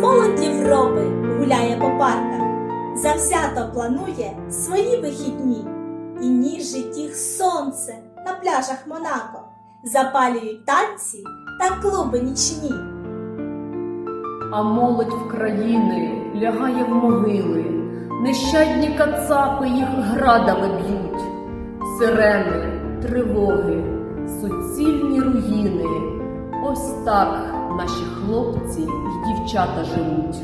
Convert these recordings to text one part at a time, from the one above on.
молодь Європи гуляє по парках, завзято планує свої вихідні, і ніжить їх сонце на пляжах Монако, запалюють танці та клуби нічні. А молодь в лягає в могили, нещадні кацапи їх градами б'ють, сирени, тривоги, суцільні руїни. Ось так наші хлопці й дівчата живуть.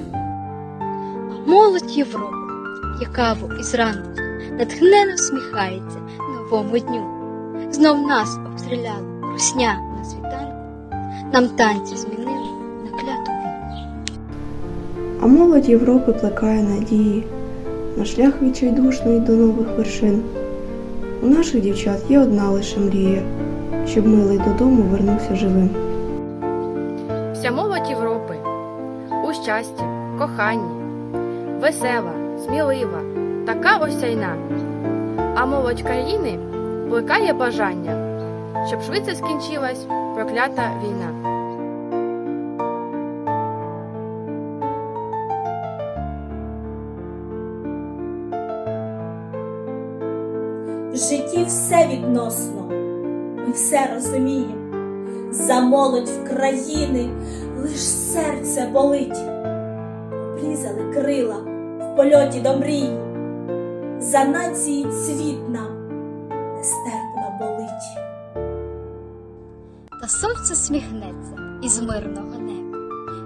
Молодь Європи, яка в із ранку натхненно всміхається новому дню. Знов нас обстріляла русня на світанку, нам танці змінили на кляту. А молодь Європи плекає надії на шлях відчайдушний до нових вершин. У наших дівчат є одна лише мрія, щоб милий додому вернувся живим. Вся молодь Європи у щасті, коханні, весела, смілива, така осяйна. А молодь країни плекає бажання, щоб швидше скінчилась проклята війна. В житті все відносно, ми все розуміємо. За молодь в країни лиш серце болить. Обрізали крила в польоті до мрії. За нації цвіт нам нестерпно болить. Та сонце сміхнеться із мирного неба,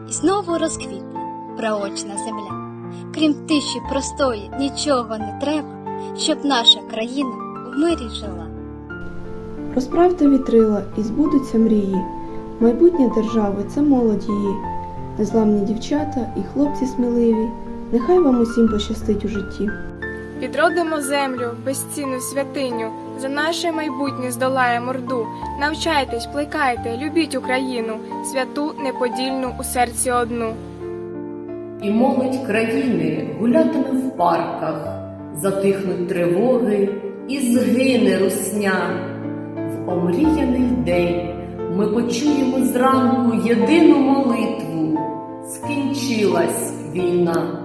і знову розквітне праочна земля. Крім тиші простої, нічого не треба, щоб наша країна у мирі жила. Розправте вітрила і збудуться мрії. Майбутнє держави це молодь її. Незламні дівчата і хлопці сміливі. Нехай вам усім пощастить у житті. Відродимо землю, безцінну святиню, за наше майбутнє здолає морду. Навчайтесь, плекайте, любіть Україну, святу неподільну у серці одну. І молодь країни гулятиме в парках, затихнуть тривоги і згине русня. Омріяний день ми почуємо зранку єдину молитву. Скінчилась війна.